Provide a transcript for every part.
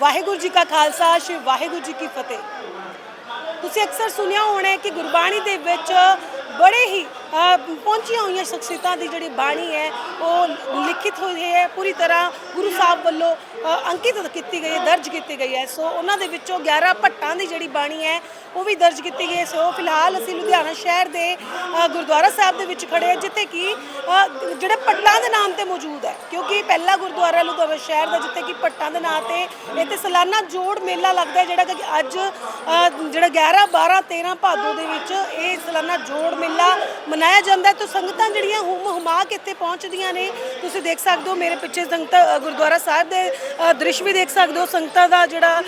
ਵਾਹਿਗੁਰੂ ਜੀ ਕਾ ਖਾਲਸਾ, ਸ਼੍ਰੀ ਵਾਹਿਗੁਰੂ ਜੀ ਕੀ ਫਤਿਹ। ਤੁਸੀਂ ਅਕਸਰ ਸੁਣਿਆ ਹੋਣਾ ਕਿ ਗੁਰਬਾਣੀ ਦੇ ਵਿੱਚ ਬੜੇ ਹੀ ਪਹੁੰਚੀਆਂ ਹੋਈਆਂ ਸ਼ਖਸੀਅਤਾਂ ਦੀ ਜਿਹੜੀ ਬਾਣੀ ਹੈ, ਉਹ ਲਿਖਿਤ ਹੋਈ ਹੈ। ਪੂਰੀ ਤਰ੍ਹਾਂ ਗੁਰੂ ਸਾਹਿਬ ਵੱਲੋਂ ਅੰਕਿਤ ਕੀਤੀ ਗਈ ਹੈ, ਦਰਜ ਕੀਤੀ ਗਈ ਹੈ। ਸੋ ਉਹਨਾਂ ਦੇ ਵਿੱਚੋਂ 11 ਭੱਟਾਂ ਦੀ ਜਿਹੜੀ ਬਾਣੀ ਹੈ, ਉਹ ਵੀ ਦਰਜ ਕੀਤੀ ਗਈ ਹੈ। ਸੋ ਫਿਲਹਾਲ ਅਸੀਂ ਲੁਧਿਆਣਾ ਸ਼ਹਿਰ ਦੇ ਗੁਰਦੁਆਰਾ ਸਾਹਿਬ ਦੇ ਵਿੱਚ ਖੜੇ ਹਾਂ, ਜਿੱਥੇ ਕਿ ਜਿਹੜੇ ਭੱਟਾਂ ਦੇ ਨਾਮ ਤੇ ਮੌਜੂਦ ਹੈ। ਕਿਉਂਕਿ ਪਹਿਲਾ ਗੁਰਦੁਆਰਾ ਲੁਧਿਆਣਾ ਸ਼ਹਿਰ ਦਾ, ਜਿੱਥੇ ਕਿ ਭੱਟਾਂ ਦੇ ਨਾਂ ਤੇ ਇੱਥੇ ਸਾਲਾਨਾ ਜੋੜ ਮੇਲਾ ਲੱਗਦਾ ਜਿਹੜਾ ਕਿ ਅੱਜ ਜਿਹੜਾ 11 12 13 ਭਾਦੋ ਦੇ ਵਿੱਚ ਇਹ ਸਾਲਾਨਾ ਜੋੜ ਮੇਲਾ ਮੇਲਾ ਮਨਾਇਆ ਜਾਂਦਾ ਹੈ ਤਾਂ ਸੰਗਤਾਂ ਜਿਹੜੀਆਂ ਹੁਮ ਹੁਮਾ ਕੇ ਇੱਥੇ ਪਹੁੰਚਦੀਆਂ ਨੇ। ਤੁਸੀਂ ਦੇਖ ਸਕਦੇ ਹੋ ਮੇਰੇ ਪਿੱਛੇ ਸੰਗਤ ਗੁਰਦੁਆਰਾ ਸਾਹਿਬ ਦੇ ਅ, ਦ੍ਰਿਸ਼ ਵੀ ਦੇਖ ਸਕਦੇ ਹੋ। ਸੰਗਤਾਂ ਦਾ ਜਿਹੜਾ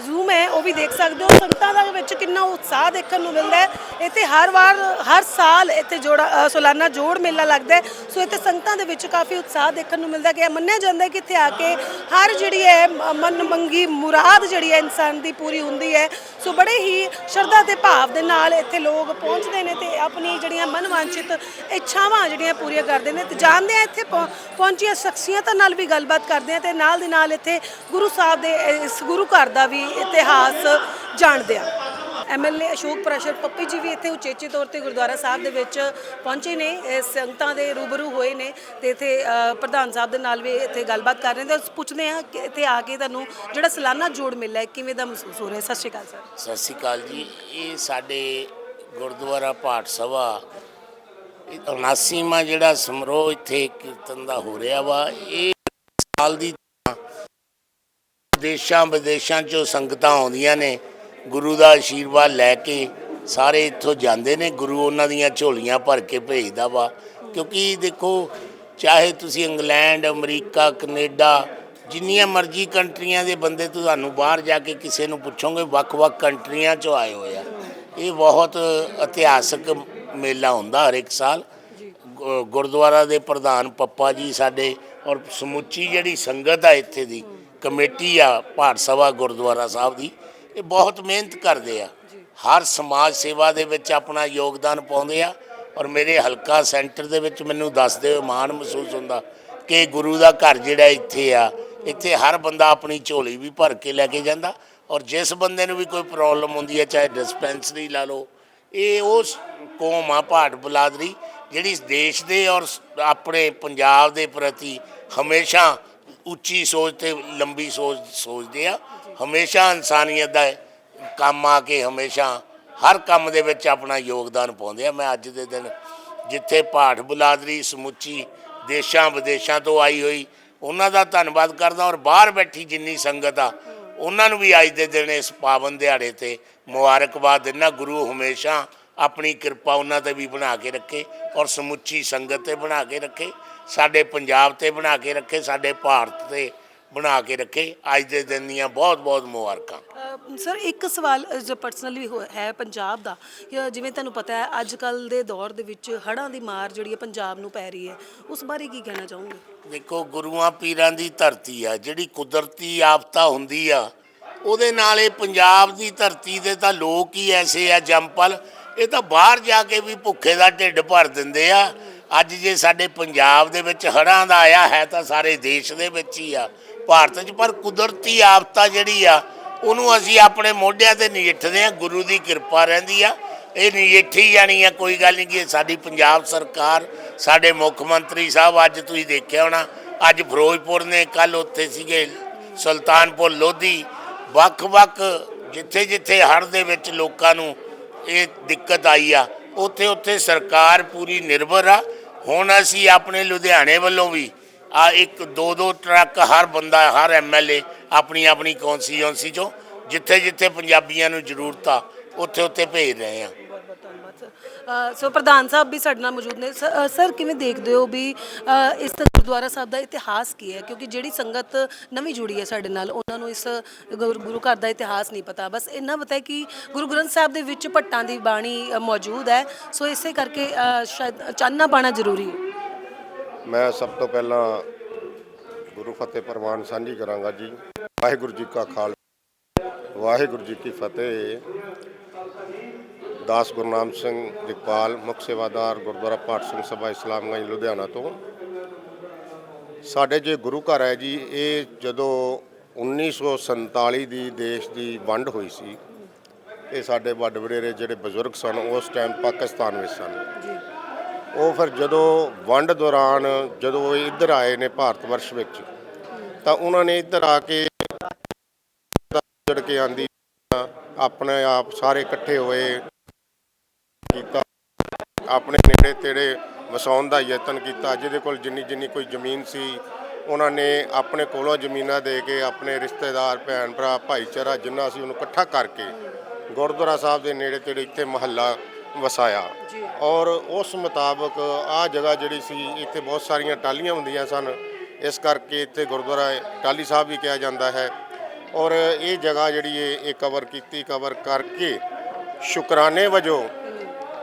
ਜ਼ੂਮ ਹੈ ਉਹ ਵੀ ਦੇਖ ਸਕਦੇ ਹੋ। ਸੰਗਤਾਂ ਦਾ ਵਿੱਚ ਕਿੰਨਾ ਉਤਸ਼ਾਹ ਦੇਖਣ ਨੂੰ ਮਿਲਦਾ ਹੈ। ਇੱਥੇ ਹਰ ਵਾਰ ਹਰ ਸਾਲ ਇੱਥੇ ਜੋੜਾ ਅ, ਸਾਲਾਨਾ ਜੋੜ ਮੇਲਾ ਲੱਗਦਾ ਹੈ। ਸੋ ਇੱਥੇ ਸੰਗਤਾਂ ਦੇ ਵਿੱਚ ਕਾਫੀ ਉਤਸ਼ਾਹ ਦੇਖਣ ਨੂੰ ਮਿਲਦਾ ਗਿਆ ਮੰਨਿਆ ਜਾਂਦਾ ਹੈ ਕਿ ਇੱਥੇ ਆ ਕੇ ਹਰ ਜਿਹੜੀ ਹੈ ਮ- ਮਨ ਮੰਗੀ ਮੁਰਾਦ ਜਿਹੜੀ ਹੈ ਇਨਸਾਨ ਦੀ ਪੂਰੀ ਹੁੰਦੀ ਹੈ। ਸੋ ਬੜੇ ਹੀ ਸ਼ਰਧਾ ਤੇ ਭਾਵ ਦੇ ਨਾਲ ਇੱਥੇ ਲੋਕ ਪਹੁੰਚਦੇ ਨੇ ਤੇ ਆਪਣੀ ਜਿਹੜੀਆਂ ਮਨਵਾਂਛਿਤ ਇੱਛਾਵਾਂ ਜਿਹੜੀਆਂ ਪੂਰੀਆਂ ਕਰਦੇ ਨੇ ਤੇ ਜਾਣਦੇ ਆ ਇੱਥੇ ਪਹੁੰ- ਪਹੁੰਚੀਆਂ ਸ਼ਖਸੀਅਤਾਂ ਨਾਲ ਵੀ ਗੱਲਬਾਤ ਕਰਦੇ ਆ ਤੇ ਨਾਲ ਦੀ ਨਾਲ ਇੱਥੇ ਗੁਰੂ ਸਾਹਿਬ ਦੇ, ਇਸ ਗੁਰੂ ਘਰ ਦਾ ਵੀ ਇਤਿਹਾਸ ਜਾਣਦੇ ਆ। ਐਮਐਲਏ ਅਸ਼ੋਕ ਪ੍ਰਸ਼ਰ ਪੱਪੀ ਜੀ ਵੀ ਇੱਥੇ ਉਚੇਚੇ ਤੌਰ ਤੇ ਗੁਰਦੁਆਰਾ ਸਾਹਿਬ ਦੇ ਵਿੱਚ ਪਹੁੰਚੇ ਨੇ ਸੰਗਤਾਂ ਦੇ ਰੂਬਰੂ ਹੋਏ ਨੇ ਤੇ ਇੱਥੇ ਪ੍ਰਧਾਨ ਸਾਹਿਬ ਦੇ ਨਾਲ ਵੀ ਇੱਥੇ ਗੱਲਬਾਤ ਕਰ ਰਹੇ ਨੇ ਤੇ ਪੁੱਛਦੇ ਆ ਕਿ ਇੱਥੇ ਆ ਕੇ ਤੁਹਾਨੂੰ ਜਿਹੜਾ ਸਾਲਾਨਾ ਜੋੜ ਮਿਲਿਆ ਕਿਵੇਂ ਦਾ ਮਹਿਸੂਸ ਹੋ ਰਿਹਾ? ਸਤਿ ਸ਼੍ਰੀ ਅਕਾਲ, ਸਰ। ਸਤਿ ਸ਼੍ਰੀ ਅਕਾਲ ਜੀ। ਇਹ ਸਾਡੇ ਗੁਰਦੁਆਰਾ ਪਾਠ ਸਭਾ। 79ਵਾਂ ਜਿਹੜਾ ਸਮਾਰੋਹ ਇੱਥੇ ਕੀਰਤਨ ਦਾ ਹੋ ਰਿਹਾ ਵਾ, ਇਹ ਸਾਲ ਦੀ ਦੇਸ਼ਾਂ ਵਿਦੇਸ਼ਾਂ ਚੋਂ ਸੰਗਤਾਂ ਆਉਂਦੀਆਂ ਨੇ, ਗੁਰੂ ਦਾ ਆਸ਼ੀਰਵਾਦ ਲੈ ਕੇ ਸਾਰੇ ਇੱਥੋਂ ਜਾਂਦੇ ਨੇ, ਗੁਰੂ ਉਹਨਾਂ ਦੀਆਂ ਝੋਲੀਆਂ ਭਰ ਕੇ ਭੇਜਦਾ ਵਾ। ਕਿਉਂਕਿ ਦੇਖੋ, ਚਾਹੇ ਤੁਸੀਂ ਇੰਗਲੈਂਡ, ਅਮਰੀਕਾ, ਕੈਨੇਡਾ, ਜਿੰਨੀਆਂ ਮਰਜ਼ੀ ਕੰਟਰੀਆਂ ਦੇ ਬੰਦੇ ਤੁਹਾਨੂੰ ਬਾਹਰ ਜਾ ਕੇ ਕਿਸੇ ਨੂੰ ਪੁੱਛੋਗੇ, ਵੱਖ-ਵੱਖ ਕੰਟਰੀਆਂ ਚੋਂ ਆਏ ਹੋਏ ਆ। ਇਹ ਬਹੁਤ ਇਤਿਹਾਸਕ ਮੇਲਾ ਹੁੰਦਾ ਹਰ ਇੱਕ ਸਾਲ। ਗੁ- ਗੁਰਦੁਆਰਾ ਦੇ ਪ੍ਰਧਾਨ ਪੱਪਾ ਜੀ ਸਾਡੇ ਔਰ ਸਮੁੱਚੀ ਜਿਹੜੀ ਸੰਗਤ ਆ ਇੱਥੇ ਦੀ ਕਮੇਟੀ ਆ ਭਾਟ ਸਭਾ ਗੁਰਦੁਆਰਾ ਸਾਹਿਬ ਦੀ ਇਹ ਬਹੁਤ ਮਿਹਨਤ ਕਰਦੇ ਆ। ਹਰ ਸਮਾਜ ਸੇਵਾ ਦੇ ਵਿੱਚ ਆਪਣਾ ਯੋਗਦਾਨ ਪਾਉਂਦੇ ਆ ਔਰ ਮੇਰੇ ਹਲਕਾ ਸੈਂਟਰ ਦੇ ਵਿੱਚ ਮੈਨੂੰ ਦੱਸਦੇ ਹੋਏ ਮਾਣ ਮਹਿਸੂਸ ਹੁੰਦਾ ਕਿ ਗੁਰੂ ਦਾ ਘਰ ਜਿਹੜਾ ਇੱਥੇ ਆ ਇੱਥੇ ਹਰ ਬੰਦਾ ਆਪਣੀ ਝੋਲੀ ਵੀ ਭਰ ਕੇ ਲੈ ਕੇ ਜਾਂਦਾ ਔਰ ਜਿਸ ਬੰਦੇ ਨੂੰ ਵੀ ਕੋਈ ਪ੍ਰੋਬਲਮ ਹੁੰਦੀ ਹੈ, ਚਾਹੇ ਡਿਸਪੈਂਸਰੀ ਲਾ ਲਓ, ਇਹ ਉਸ ਕੌਮ ਆ ਭਾਟ ਬਲਾਦਰੀ, ਜਿਹੜੀ ਇਸ ਦੇਸ਼ ਦੇ ਔਰ ਆਪਣੇ ਪੰਜਾਬ ਦੇ ਪ੍ਰਤੀ ਹਮੇਸ਼ਾ ਉੱਚੀ ਸੋਚ ਤੇ ਲੰਬੀ ਸੋਚ ਸੋਚਦੇ ਆ। ਹਮੇਸ਼ਾ ਇਨਸਾਨੀਅਤ ਦਾ ਕੰਮ ਆ ਕੇ ਹਮੇਸ਼ਾ ਹਰ ਕੰਮ ਦੇ ਵਿੱਚ ਆਪਣਾ ਯੋਗਦਾਨ ਪਾਉਂਦੇ ਆ। ਮੈਂ ਅੱਜ ਦੇ ਦਿਨ ਜਿੱਥੇ ਭਾਟ ਬੁਲਾਦਰੀ, ਸਮੁੱਚੀ ਦੇਸ਼ਾਂ ਵਿਦੇਸ਼ਾਂ ਤੋਂ ਆਈ ਹੋਈ, ਉਹਨਾਂ ਦਾ ਧੰਨਵਾਦ ਕਰਦਾ ਔਰ ਬਾਹਰ ਬੈਠੀ ਜਿੰਨੀ ਸੰਗਤ ਆ ਉਹਨਾਂ ਨੂੰ ਵੀ ਅੱਜ ਦੇ ਦਿਨ ਇਸ ਪਾਵਨ ਦਿਹਾੜੇ ਤੇ ਮੁਬਾਰਕਬਾਦ ਦਿੰਦਾ ਗੁਰੂ ਹਮੇਸ਼ਾ ਆਪਣੀ ਕਿਰਪਾ ਉਹਨਾਂ ਤੇ ਵੀ ਬਣਾ ਕੇ ਰੱਖੇ ਔਰ ਸਮੁੱਚੀ ਸੰਗਤ ਤੇ ਬਣਾ ਕੇ ਰੱਖੇ ਸਾਡੇ ਪੰਜਾਬ ਤੇ ਬਣਾ ਕੇ ਰੱਖੇ ਸਾਡੇ ਭਾਰਤ ਤੇ ਬਣਾ ਕੇ ਰੱਖੇ। ਅੱਜ ਦੇ ਦਿਨ ਦੀਆਂ ਬਹੁਤ ਬਹੁਤ ਮੁਬਾਰਕਾਂ ਸਰ ਇੱਕ ਸਵਾਲ ਜੋ ਪਰਸਨਲੀ ਹੈ ਪੰਜਾਬ ਦਾ ਜਿਵੇਂ ਤੁਹਾਨੂੰ ਪਤਾ ਹੈ ਅੱਜ ਕੱਲ ਦੇ ਦੌਰ ਦੇ ਵਿੱਚ ਹੜ੍ਹਾਂ ਦੀ ਮਾਰ ਜਿਹੜੀ ਹੈ ਪੰਜਾਬ ਨੂੰ ਪੈ ਰਹੀ ਹੈ ਉਸ ਬਾਰੇ ਕੀ ਕਹਿਣਾ ਚਾਹੋਗੇ? ਦੇਖੋ ਗੁਰੂਆਂ ਪੀਰਾਂ ਦੀ ਧਰਤੀ ਆ ਜਿਹੜੀ ਕੁਦਰਤੀ ਆਫਤਾ ਹੁੰਦੀ ਆ ਉਹਦੇ ਨਾਲ ਇਹ ਪੰਜਾਬ ਦੀ ਧਰਤੀ ਦੇ ਤਾਂ ਲੋਕ ਹੀ ਐਸੇ ਆ ਜੰਪਲ ਇਹ ਤਾਂ ਬਾਹਰ ਜਾ ਕੇ ਵੀ ਭੁੱਖੇ ਦਾ ਢਿੱਡ ਭਰ ਦਿੰਦੇ ਆ। ਅੱਜ ਜੇ ਸਾਡੇ ਪੰਜਾਬ ਦੇ ਵਿੱਚ ਹੜ੍ਹਾਂ ਦਾ ਆਇਆ ਹੈ ਤਾਂ ਸਾਰੇ ਦੇਸ਼ ਦੇ ਵਿੱਚ ਹੀ ਆ, ਭਾਰਤ 'ਚ। ਪਰ ਕੁਦਰਤੀ ਆਫਤਾ ਜਿਹੜੀ ਆ, ਉਹਨੂੰ ਅਸੀਂ ਆਪਣੇ ਮੋਢਿਆਂ ਤੇ ਨਜਿੱਠਦੇ ਆ ਗੁਰੂ ਦੀ ਕਿਰਪਾ ਰਹਿੰਦੀ ਆ। ਇਹ ਨਜਿੱਠੀ ਜਾਣੀ ਆ, ਕੋਈ ਗੱਲ ਨਹੀਂ ਕਿ ਸਾਡੀ ਪੰਜਾਬ ਸਰਕਾਰ, ਸਾਡੇ ਮੁੱਖ ਮੰਤਰੀ ਸਾਹਿਬ ਅੱਜ ਤੁਸੀਂ ਦੇਖਿਆ ਹੋਣਾ। ਅੱਜ ਫਿਰੋਜ਼ਪੁਰ ਨੇ ਕੱਲ ਉੱਥੇ ਸੀਗੇ ਸੁਲਤਾਨਪੁਰ ਲੋਧੀ। ਵੱਖ-ਵੱਖ, ਜਿੱਥੇ-ਜਿੱਥੇ ਹੜ੍ਹ ਦੇ ਵਿੱਚ ਲੋਕਾਂ ਨੂੰ ਇਹ ਦਿੱਕਤ ਆਈ ਆ ਉੱਥੇ ਉੱਥੇ ਸਰਕਾਰ ਪੂਰੀ ਨਿਰਭਰ ਆ। ਹੁਣ ਅਸੀਂ ਆਪਣੇ ਲੁਧਿਆਣੇ ਵੱਲੋਂ ਵੀ ਆ ਇੱਕ ਦੋ ਦੋ ਟਰੱਕ, ਹਰ ਬੰਦਾ, ਹਰ ਐਮਐਲਏ ਆਪਣੀ ਆਪਣੀ ਕੌਂਸਟੀਚੁਐਂਸੀ ਚੋਂ ਜਿੱਥੇ ਜਿੱਥੇ ਪੰਜਾਬੀਆਂ ਨੂੰ ਜ਼ਰੂਰਤ ਆ ਉੱਥੇ ਉੱਥੇ ਭੇਜ ਰਹੇ ਆ। ਸੋ ਪ੍ਰਧਾਨ ਸਾਹਿਬ ਵੀ ਸਾਡੇ ਨਾਲ ਮੌਜੂਦ ਨੇ। ਸਰ, ਕਿਵੇਂ ਦੇਖਦੇ ਹੋ ਵੀ ਇਸ ਗੁਰਦੁਆਰਾ ਸਾਹਿਬ ਦਾ ਇਤਿਹਾਸ ਕੀ ਹੈ? ਕਿਉਂਕਿ ਜਿਹੜੀ ਸੰਗਤ ਨਵੀਂ ਜੁੜੀ ਹੈ ਸਾਡੇ ਨਾਲ ਉਹਨਾਂ ਨੂੰ ਇਸ ਗੁਰ- ਗੁਰੂ ਘਰ ਦਾ ਇਤਿਹਾਸ ਨਹੀਂ ਪਤਾ। ਬਸ ਇੰਨਾ ਪਤਾ ਹੈ ਕਿ ਗੁਰੂ ਗ੍ਰੰਥ ਸਾਹਿਬ ਦੇ ਵਿੱਚ ਭੱਟਾਂ ਦੀ ਬਾਣੀ ਅ, ਮੌਜੂਦ ਹੈ। ਸੋ ਇਸੇ ਕਰਕੇ ਅ, ਸ਼ਾਇਦ ਚਾਨਣਾ ਪਾਣਾ ਜ਼ਰੂਰੀ ਹੈ। ਮੈਂ ਸਭ ਤੋਂ ਪਹਿਲਾਂ ਗੁਰੂ ਫਤਿਹ ਪ੍ਰਵਾਨ ਸਾਂਝੀ ਕਰਾਂਗਾ ਜੀ। ਵਾਹਿਗੁਰੂ ਜੀ ਕਾ ਖਾਲਸਾ ਵਾਹਿਗੁਰੂ ਜੀ ਕੀ ਫਤਿਹ। ਦਾਸ ਗੁਰਨਾਮ ਸਿੰਘ ਜਗਪਾਲ ਮੁੱਖ ਸੇਵਾਦਾਰ ਗੁਰਦੁਆਰਾ ਪਾਠ ਸਿੰਘ ਸਭਾ ਇਸਲਾਮਗੰਜ ਲੁਧਿਆਣਾ ਤੋਂ। ਸਾਡੇ ਜੇ ਗੁਰੂ ਘਰ ਹੈ ਜੀ ਇਹ ਜਦੋਂ 1947 ਦੀ ਦੇਸ਼ ਦੀ ਵੰਡ ਹੋਈ ਸੀ ਇਹ ਸਾਡੇ ਵੱਡ ਵਡੇਰੇ ਜਿਹੜੇ ਬਜ਼ੁਰਗ ਸਨ ਉਸ ਟਾਈਮ ਪਾਕਿਸਤਾਨ ਵਿੱਚ ਸਨ। ਜੀ। ਉਹ ਫਿਰ ਜਦੋਂ ਵੰਡ ਦੌਰਾਨ ਜਦੋਂ ਇਹ ਇੱਧਰ ਆਏ ਨੇ ਭਾਰਤ ਵਰਸ਼ ਵਿੱਚ ਤਾਂ ਉਹਨਾਂ ਨੇ ਇੱਧਰ ਆ ਕੇ ਜੜ ਕੇ ਆਂਦੀ ਆਪਣੇ ਆਪ ਸਾਰੇ ਇਕੱਠੇ ਹੋਏ ਕੀਤਾ ਆਪਣੇ ਨੇੜੇ ਤੇੜੇ ਵਸਾਉਣ ਦਾ ਯਤਨ ਕੀਤਾ। ਜਿਹਦੇ ਕੋਲ ਜਿੰਨੀ ਜਿੰਨੀ ਕੋਈ ਜ਼ਮੀਨ ਸੀ ਉਹਨਾਂ ਨੇ ਆਪਣੇ ਕੋਲੋਂ ਜ਼ਮੀਨਾਂ ਦੇ ਕੇ ਆਪਣੇ ਰਿਸ਼ਤੇਦਾਰ ਭੈਣ ਭਰਾ ਭਾਈਚਾਰਾ ਜਿੰਨਾ ਸੀ ਉਹਨੂੰ ਇਕੱਠਾ ਕਰਕੇ ਗੁਰਦੁਆਰਾ ਸਾਹਿਬ ਦੇ ਨੇੜੇ ਤੇੜੇ ਇੱਥੇ ਮਹੱਲਾ ਵਸਾਇਆ। ਔਰ ਉਸ ਮੁਤਾਬਕ ਆ ਜਗ੍ਹਾ ਜਿਹੜੀ ਸੀ ਇੱਥੇ ਬਹੁਤ ਸਾਰੀਆਂ ਟਾਲੀਆਂ ਹੁੰਦੀਆਂ ਸਨ। ਇਸ ਕਰਕੇ ਇੱਥੇ ਗੁਰਦੁਆਰਾ ਟਾਲੀ ਸਾਹਿਬ ਵੀ ਕਿਹਾ ਜਾਂਦਾ ਹੈ। ਔਰ ਇਹ ਜਗ੍ਹਾ ਜਿਹੜੀ ਇਹ ਕਵਰ ਕੀਤੀ ਕਵਰ ਕਰਕੇ ਸ਼ੁਕਰਾਨੇ ਵਜੋਂ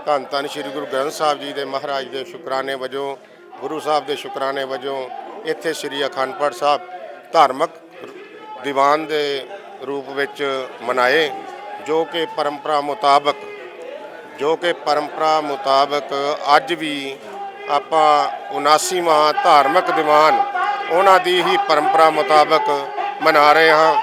ਧੰਨ ਧੰਨ ਸ੍ਰੀ ਗੁਰੂ ਗ੍ਰੰਥ ਸਾਹਿਬ ਜੀ ਦੇ ਮਹਾਰਾਜ ਦੇ ਸ਼ੁਕਰਾਨੇ ਵਜੋਂ, ਗੁਰੂ ਸਾਹਿਬ ਦੇ ਸ਼ੁਕਰਾਨੇ ਵਜੋਂ ਇੱਥੇ ਸ੍ਰੀ ਅਖੰਡ ਪਾਠ ਸਾਹਿਬ ਧਾਰਮਿਕ ਦੀਵਾਨ ਦੇ ਰੂਪ ਵਿੱਚ ਮਨਾਏ, ਜੋ ਕਿ ਪਰੰਪਰਾ ਮੁਤਾਬਕ, ਜੋ ਕਿ ਪਰੰਪਰਾ ਮੁਤਾਬਕ ਅੱਜ ਵੀ ਆਪਾਂ 79ਵਾਂ ਧਾਰਮਿਕ ਦੀਵਾਨ ਉਹਨਾਂ ਦੀ ਹੀ ਪਰੰਪਰਾ ਮੁਤਾਬਕ ਮਨਾ ਰਹੇ ਹਾਂ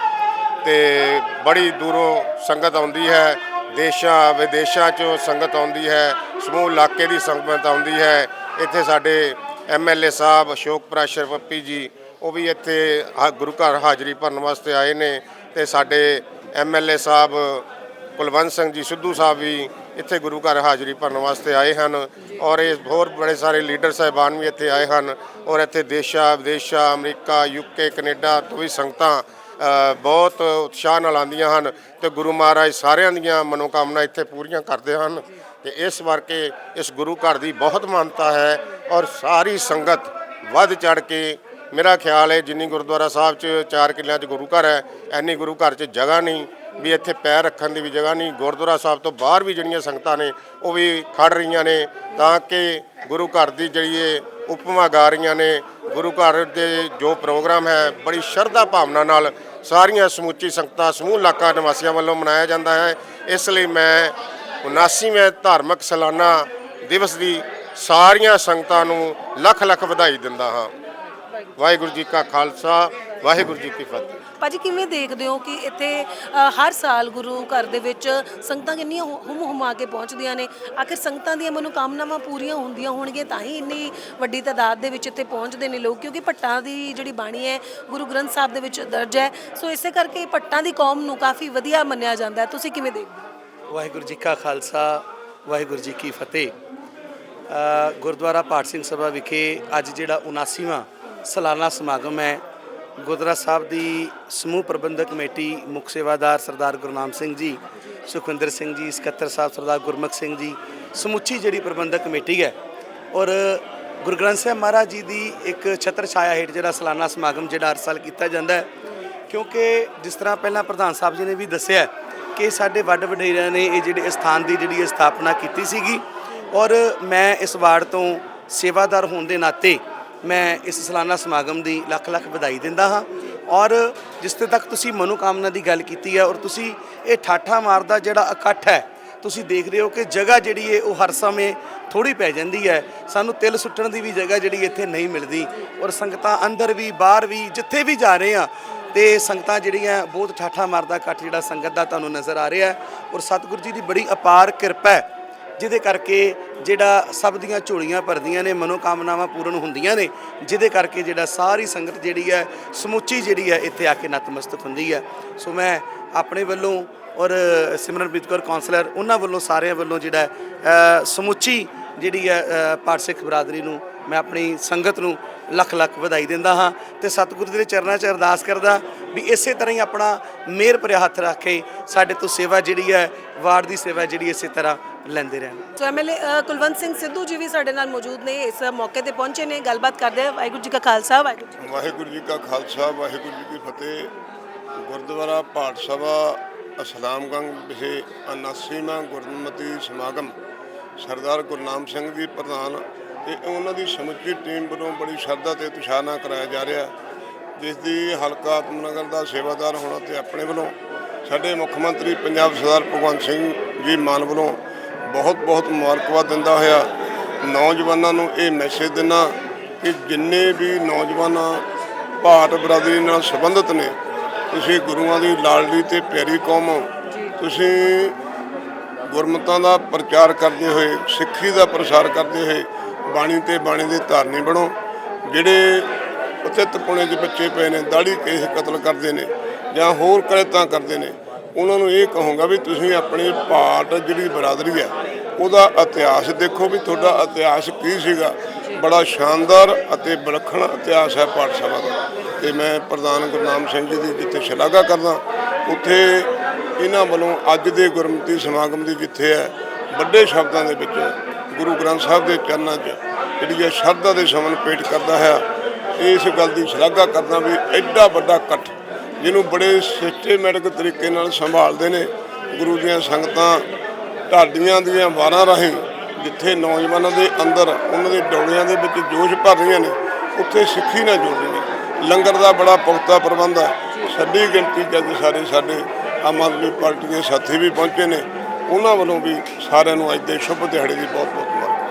ਤੇ ਬੜੀ ਦੂਰੋਂ ਸੰਗਤ ਆਉਂਦੀ ਹੈ। ਦੇਸ਼ਾਂ ਵਿਦੇਸ਼ਾਂ ਚੋਂ ਸੰਗਤ ਆਉਂਦੀ ਹੈ, ਸਮੂਹ ਇਲਾਕੇ ਦੀ ਸੰਗਤ ਆਉਂਦੀ ਹੈ। ਇੱਥੇ ਸਾਡੇ ਐਮਐਲਏ ਸਾਹਿਬ ਅਸ਼ੋਕ ਪ੍ਰਾਸ਼ਰ ਪੱਪੀ ਜੀ, ਉਹ ਵੀ ਇੱਥੇ ਹਾ- ਗੁਰੂ ਘਰ ਹਾਜ਼ਰੀ ਭਰਨ ਵਾਸਤੇ ਆਏ ਨੇ ਤੇ ਸਾਡੇ ਐਮਐਲਏ ਸਾਹਿਬ ਕੁਲਵੰਤ ਸਿੰਘ ਜੀ, ਸਿੱਧੂ ਸਾਹਿਬ ਵੀ ਇੱਥੇ ਗੁਰੂ ਘਰ ਹਾਜ਼ਰੀ ਭਰਨ ਵਾਸਤੇ ਆਏ ਹਨ ਔਰ ਇਹ ਹੋਰ ਬੜੇ ਸਾਰੇ ਲੀਡਰ ਸਾਹਿਬਾਨ ਵੀ ਇੱਥੇ ਆਏ ਹਨ ਔਰ ਇੱਥੇ ਦੇਸ਼ਾਂ, ਵਿਦੇਸ਼ਾਂ, ਅਮਰੀਕਾ ਯੂਕੇ ਕੈਨੇਡਾ ਤੋਂ ਵੀ ਸੰਗਤਾਂ ਬਹੁਤ ਉਤਸ਼ਾਹ ਨਾਲ ਆਉਂਦੀਆਂ ਹਨ ਤੇ ਗੁਰੂ ਮਹਾਰਾਜ ਸਾਰਿਆਂ ਦੀਆਂ ਮਨੋਕਾਮਨਾ ਇੱਥੇ ਪੂਰੀਆਂ ਕਰਦੇ ਹਨ ਤੇ ਇਸ ਕਰਕੇ ਇਸ ਗੁਰੂ ਘਰ ਦੀ ਬਹੁਤ ਮਾਨਤਾ ਹੈ ਔਰ ਸਾਰੀ ਸੰਗਤ ਵੱਧ ਚੜ ਕੇ, ਮੇਰਾ ਖਿਆਲ ਹੈ ਜਿੰਨੀ ਗੁਰਦੁਆਰਾ ਸਾਹਿਬ 'ਚ ਚਾਰ ਕਿੱਲਿਆਂ 'ਚ ਗੁਰੂ ਘਰ ਹੈ, ਐਨੀ ਗੁਰੂ ਘਰ 'ਚ ਜਗ੍ਹਾ ਨਹੀਂ, ਵੀ ਇੱਥੇ ਪੈਰ ਰੱਖਣ ਦੀ ਵੀ ਜਗ੍ਹਾ ਨਹੀਂ, ਗੁਰਦੁਆਰਾ ਸਾਹਿਬ ਤੋਂ ਬਾਹਰ ਵੀ ਜਿਹੜੀਆਂ ਸੰਗਤਾਂ ਨੇ ਉਹ ਵੀ ਖੜ ਰਹੀਆਂ ਨੇ ਤਾਂ ਕਿ ਗੁਰੂ ਘਰ ਦੀ ਜਿਹੜੀ ਇਹ ਉਪਮਾ ਗਾ ਰਹੀਆਂ ਨੇ ਗੁਰੂ ਘਰ ਦੇ ਜੋ ਪ੍ਰੋਗਰਾਮ ਹੈ, ਬੜੀ ਸ਼ਰਧਾ ਭਾਵਨਾ ਨਾਲ ਸਾਰੀਆਂ ਸਮੁੱਚੀ ਸੰਗਤਾਂ, ਸਮੂਹ ਇਲਾਕਾ ਨਿਵਾਸੀਆਂ ਵੱਲੋਂ ਮਨਾਇਆ ਜਾਂਦਾ ਹੈ। ਇਸ ਲਈ ਮੈਂ 79ਵੇਂ ਧਾਰਮਿਕ ਸਾਲਾਨਾ ਦਿਵਸ ਦੀ ਸਾਰੀਆਂ ਸੰਗਤਾਂ ਨੂੰ ਲੱਖ ਲੱਖ ਵਧਾਈ ਦਿੰਦਾ ਹਾਂ। ਵਾਹਿਗੁਰੂ ਜੀ ਕਾ ਖਾਲਸਾ ਵਾਹਿਗੁਰੂ ਜੀ ਕੀ ਫਤਿਹ। ਭਾਜੀ ਕਿਵੇਂ ਦੇਖਦੇ ਹੋ ਕਿ ਇੱਥੇ ਅ, ਹਰ ਸਾਲ ਗੁਰੂ ਘਰ ਦੇ ਵਿੱਚ ਸੰਗਤਾਂ ਕਿੰਨੀਆਂ ਹੁਮ ਹੁਮਾ ਕੇ ਪਹੁੰਚਦੀਆਂ ਨੇ? ਆਖਿਰ ਸੰਗਤਾਂ ਦੀਆਂ ਮਨੋਕਾਮਨਾਵਾਂ ਪੂਰੀਆਂ ਹੁੰਦੀਆਂ ਹੋਣਗੀਆਂ ਤਾਂ ਹੀ ਇੰਨੀ ਵੱਡੀ ਤਾਦਾਦ ਦੇ ਵਿੱਚ ਇੱਥੇ ਪਹੁੰਚਦੇ ਨੇ ਲੋਕ ਕਿਉਂਕਿ ਭੱਟਾਂ ਦੀ ਜਿਹੜੀ ਬਾਣੀ ਹੈ ਗੁਰੂ ਗ੍ਰੰਥ ਸਾਹਿਬ ਦੇ ਵਿੱਚ ਦਰਜ ਹੈ। ਸੋ ਇਸੇ ਕਰਕੇ ਭੱਟਾਂ ਦੀ ਕੌਮ ਨੂੰ ਕਾਫੀ ਵਧੀਆ ਮੰਨਿਆ ਜਾਂਦਾ ਹੈ। ਤੁਸੀਂ ਕਿਵੇਂ ਦੇਖਦੇ ਹੋ? ਵਾਹਿਗੁਰੂ ਜੀ ਕਾ ਖਾਲਸਾ ਵਾਹਿਗੁਰੂ ਜੀ ਕੀ ਫਤਿਹ। ਅ, ਗੁਰਦੁਆਰਾ ਪਾਠ ਸਿੰਘ ਸਭਾ ਵਿਖੇ ਅੱਜ ਜਿਹੜਾ 79ਵਾਂ ਸਾਲਾਨਾ ਸਮਾਗਮ ਹੈ ਗੁਰਦੁਆਰਾ ਸਾਹਿਬ ਦੀ ਸਮੂਹ ਪ੍ਰਬੰਧਕ ਕਮੇਟੀ ਮੁੱਖ ਸੇਵਾਦਾਰ ਸਰਦਾਰ ਗੁਰਨਾਮ ਸਿੰਘ ਜੀ, ਸੁਖਵਿੰਦਰ ਸਿੰਘ ਜੀ, ਸਕੱਤਰ ਸਾਹਿਬ ਸਰਦਾਰ ਗੁਰਮੁਖ ਸਿੰਘ ਜੀ, ਸਮੁੱਚੀ ਜਿਹੜੀ ਪ੍ਰਬੰਧਕ ਕਮੇਟੀ ਹੈ। ਔਰ ਗੁਰੂ ਗ੍ਰੰਥ ਸਾਹਿਬ ਮਹਾਰਾਜ ਜੀ ਦੀ ਇੱਕ ਛਤਰ ਛਾਇਆ ਹੇਠ ਜਿਹੜਾ ਸਾਲਾਨਾ ਸਮਾਗਮ ਜਿਹੜਾ ਹਰ ਸਾਲ ਕੀਤਾ ਜਾਂਦਾ ਹੈ, ਕਿਉਂਕਿ ਜਿਸ ਤਰ੍ਹਾਂ ਪਹਿਲਾਂ ਪ੍ਰਧਾਨ ਸਾਹਿਬ ਜੀ ਨੇ ਵੀ ਦੱਸਿਆ ਕਿ ਸਾਡੇ ਵੱਡ ਵਡੇਰਿਆਂ ਨੇ ਇਹ ਜਿਹੜੇ ਸਥਾਨ ਦੀ ਜਿਹੜੀ ਇਹ ਸਥਾਪਨਾ ਕੀਤੀ ਸੀਗੀ। ਔਰ ਮੈਂ ਇਸ ਵਾਰਡ ਤੋਂ ਸੇਵਾਦਾਰ ਹੋਣ ਦੇ ਨਾਤੇ ਮੈਂ ਇਸ ਸਾਲਾਨਾ ਸਮਾਗਮ ਦੀ ਲੱਖ ਲੱਖ ਵਧਾਈ ਦਿੰਦਾ ਹਾਂ। ਔਰ ਜਿਸ ਤੇ ਤੱਕ ਤੁਸੀਂ ਮਨੋਕਾਮਨਾ ਦੀ ਗੱਲ ਕੀਤੀ ਹੈ ਔਰ ਤੁਸੀਂ ਇਹ ਠਾਠਾ ਮਾਰਦਾ ਜਿਹੜਾ ਇਕੱਠ ਹੈ, ਤੁਸੀਂ ਦੇਖ ਰਹੇ ਹੋ ਕਿ ਜਗ੍ਹਾ ਜਿਹੜੀ ਹੈ ਉਹ ਹਰ ਸਮੇਂ ਥੋੜੀ ਪੈ ਜਾਂਦੀ ਹੈ। ਸਾਨੂੰ ਤਿਲ ਸੁੱਟਣ ਦੀ ਵੀ ਜਗ੍ਹਾ ਜਿਹੜੀ ਇੱਥੇ ਨਹੀਂ ਮਿਲਦੀ ਔਰ ਸੰਗਤਾਂ ਅੰਦਰ ਵੀ, ਬਾਹਰ ਵੀ, ਜਿੱਥੇ ਵੀ ਜਾ ਰਹੇ ਆ ਤੇ ਸੰਗਤਾਂ ਜਿਹੜੀਆਂ ਬਹੁਤ ਠਾਠਾ ਮਾਰਦਾ ਇਕੱਠ ਜਿਹੜਾ ਸੰਗਤ ਦਾ ਤੁਹਾਨੂੰ ਨਜ਼ਰ ਆ ਰਿਹਾ ਔਰ ਸਤਿਗੁਰੂ ਜੀ ਦੀ ਬੜੀ ਅਪਾਰ ਕਿਰਪਾ ਹੈ ਜਿਹਦੇ ਕਰਕੇ ਜਿਹੜਾ ਸਭ ਦੀਆਂ ਝੋਲੀਆਂ ਭਰਦੀਆਂ ਨੇ ਮਨੋਕਾਮਨਾਵਾਂ ਪੂਰਨ ਹੁੰਦੀਆਂ ਨੇ ਜਿਹਦੇ ਕਰਕੇ ਜਿਹੜਾ ਸਾਰੀ ਸੰਗਤ ਜਿਹੜੀ ਹੈ ਸਮੁੱਚੀ ਜਿਹੜੀ ਹੈ ਇੱਥੇ ਆ ਕੇ ਨਤਮਸਤਕ ਹੁੰਦੀ ਹੈ। ਸੋ ਮੈਂ ਆਪਣੇ ਵੱਲੋਂ ਔਰ ਸਿਮਰਨਪ੍ਰੀਤ ਕੌਰ ਕਾਉਂਸਲਰ ਉਹਨਾਂ ਵੱਲੋਂ ਸਾਰਿਆਂ ਵੱਲੋਂ ਜਿਹੜਾ ਸਮੁੱਚੀ ਜਿਹੜੀ ਹੈ ਅ, ਪਾਠ ਸਿੱਖ ਬਰਾਦਰੀ ਨੂੰ ਮੈਂ ਆਪਣੀ ਸੰਗਤ ਨੂੰ ਲੱਖ ਲੱਖ ਵਧਾਈ ਦਿੰਦਾ ਹਾਂ ਤੇ ਸਤਿਗੁਰੂ ਦੇ ਚਰਨਾਂ 'ਚ ਅਰਦਾਸ ਕਰਦਾ ਵੀ ਇਸੇ ਤਰ੍ਹਾਂ ਹੀ ਆਪਣਾ ਮਿਹਰ ਭਰਿਆ ਹੱਥ ਰੱਖ ਕੇ ਸਾਡੇ ਤੋਂ ਸੇਵਾ ਜਿਹੜੀ ਹੈ ਵਾਰਡ ਦੀ ਸੇਵਾ ਜਿਹੜੀ ਇਸੇ ਤਰ੍ਹਾਂ ਲੈਂਦੇ ਰਹਿਣ। ਸੋ ਐਮਐਲਏ ਕੁਲਵੰਤ ਸਿੰਘ ਸਿੱਧੂ ਜੀ ਵੀ ਸਾਡੇ ਨਾਲ ਮੌਜੂਦ ਨੇ ਇਸ ਮੌਕੇ ਤੇ ਪਹੁੰਚੇ ਨੇ ਗੱਲਬਾਤ ਕਰਦੇ ਆ। ਵਾਹਿਗੁਰੂ ਜੀ ਕਾ ਖਾਲਸਾ ਵਾਹਿਗੁਰੂ ਜੀ ਕੀ ਵਾਹਿਗੁਰੂ ਜੀ ਕਾ ਖਾਲਸਾ ਵਾਹਿਗੁਰੂ ਜੀ ਕੀ ਫਤਿਹ। ਗੁਰਦੁਆਰਾ ਪਾਠ ਸਭਾ ਅਸਲਾਮਗੰਜ ਵਿਖੇ 79ਵਾਂ ਗੁਰਮਤਿ ਸਮਾਗਮ। ਸਰਦਾਰ ਗੁਰਨਾਮ ਸਿੰਘ ਜੀ ਪ੍ਰਧਾਨ ਤੇ ਉਹਨਾਂ ਦੀ ਸਮੁੱਚੀ ਟੀਮ ਵੱਲੋਂ ਬੜੀ ਸ਼ਰਧਾ ਤੇ ਉਤਸ਼ਾਹ ਨਾਲ ਕਰਾਇਆ ਜਾ ਰਿਹਾ। ਜਿਸ ਦੀ ਹਲਕਾ ਆਤਮਨਗਰ ਦਾ ਸੇਵਾਦਾਰ ਹੋਣਾ ਤੇ ਆਪਣੇ ਵੱਲੋਂ ਸਾਡੇ ਮੁੱਖ ਮੰਤਰੀ ਪੰਜਾਬ ਸਰਦਾਰ ਭਗਵੰਤ ਸਿੰਘ ਜੀ ਮਾਨ ਵੱਲੋਂ ਬਹੁਤ ਬਹੁਤ ਮੁਬਾਰਕਬਾਦ ਦਿੰਦਾ ਹੋਇਆ। ਨੌਜਵਾਨਾਂ ਨੂੰ ਇਹ ਮੈਸੇਜ ਦਿੰਦਾ ਕਿ ਜਿੰਨੇ ਵੀ ਨੌਜਵਾਨਾਂ ਭਾਟ ਬਰਾਦਰੀ ਨਾਲ ਸੰਬੰਧਿਤ ਨੇ, ਤੁਸੀਂ ਗੁਰੂਆਂ ਦੀ ਲਾਡਲੀ ਤੇ ਪਿਆਰੀ ਕੌਮ ਹੋ। ਤੁਸੀਂ ਗੁਰਮਤਾਂ ਦਾ ਪ੍ਰਚਾਰ ਕਰਦੇ ਹੋਏ, ਸਿੱਖੀ ਦਾ ਪ੍ਰਸਾਰ ਕਰਦੇ ਹੋਏ ਬਾਣੀ ਤੇ ਬਾਣੀ ਦੇ ਧਾਰਨੀ ਬਣੋ। ਜਿਹੜੇ ਉਚਿਤ ਪੁਣੇ 'ਚ ਬੱਚੇ ਪਏ ਨੇ, ਦਾੜੀ ਕੇਸ ਕਤਲ ਕਰਦੇ ਨੇ ਜਾਂ ਹੋਰ ਕਰਤਾਂ ਕਰਦੇ ਨੇ। ਉਹਨਾਂ ਨੂੰ ਇਹ ਕਹੂੰਗਾ ਵੀ ਤੁਸੀਂ ਆਪਣੀ ਭਾਟ ਜਿਹੜੀ ਬਰਾਦਰੀ ਹੈ, ਉਹਦਾ ਇਤਿਹਾਸ ਦੇਖੋ ਵੀ ਤੁਹਾਡਾ ਇਤਿਹਾਸ ਕੀ ਸੀਗਾ। ਬੜਾ ਸ਼ਾਨਦਾਰ ਅਤੇ ਵਿਲੱਖਣ ਇਤਿਹਾਸ ਹੈ ਪਾਠਸ਼ਾਲਾ ਦਾ। ਤੇ ਮੈਂ ਪ੍ਰਧਾਨ ਗੁਰਨਾਮ ਸਿੰਘ ਜੀ ਦੀ ਜਿੱਥੇ ਸ਼ਲਾਘਾ ਕਰਦਾ, ਉੱਥੇ ਇਹਨਾਂ ਵੱਲੋਂ ਅੱਜ ਦੇ ਗੁਰਮਤਿ ਸਮਾਗਮ ਦੀ ਜਿੱਥੇ ਹੈ, ਵੱਡੇ ਸ਼ਬਦਾਂ ਦੇ ਵਿੱਚ ਗੁਰੂ ਗ੍ਰੰਥ ਸਾਹਿਬ ਦੇ ਚਰਨਾਂ 'ਚ ਜਿਹੜੀ ਹੈ ਸ਼ਰਧਾ ਦੇ ਸਮਨ ਪੇਟ ਕਰਦਾ ਹੈ। ਇਸ ਗੱਲ ਦੀ ਸ਼ਲਾਘਾ ਕਰਦਾ ਵੀ ਐਡਾ ਵੱਡਾ ਇਕੱਠ ਜਿਹਨੂੰ ਬੜੇ ਸਿਸਟਮੈਟਿਕ ਤਰੀਕੇ ਨਾਲ ਸੰਭਾਲਦੇ ਨੇ ਗੁਰੂ ਦੀਆਂ ਸੰਗਤਾਂ, ਢਾਡੀਆਂ ਦੀਆਂ ਵਾਰਾਂ ਰਾਹੀਂ ਜਿੱਥੇ ਨੌਜਵਾਨਾਂ ਦੇ ਅੰਦਰ, ਉਹਨਾਂ ਦੇ ਡੋਲਿਆਂ ਦੇ ਵਿੱਚ ਜੋਸ਼ ਭਰ ਰਹੀਆਂ ਨੇ, ਉੱਥੇ ਸਿੱਖੀ ਨਾਲ ਜੁੜ ਰਹੀਆਂ ਲੰਗਰ ਦਾ ਬੜਾ ਪੁਖਤਾ ਪ੍ਰਬੰਧ ਹੈ। ਸਾਡੀ ਗਿਣਤੀ 'ਚ ਅੱਜ ਸਾਰੇ ਸਾਡੇ ਆਮ ਆਦਮੀ ਪਾਰਟੀ ਦੇ ਸਾਥੀ ਵੀ ਪਹੁੰਚੇ ਨੇ। ਉਹਨਾਂ ਵੱਲੋਂ ਵੀ ਸਾਰਿਆਂ ਨੂੰ ਅੱਜ ਦੇ ਸ਼ੁਭ ਦਿਹਾੜੇ ਦੀ ਬਹੁਤ ਬਹੁਤ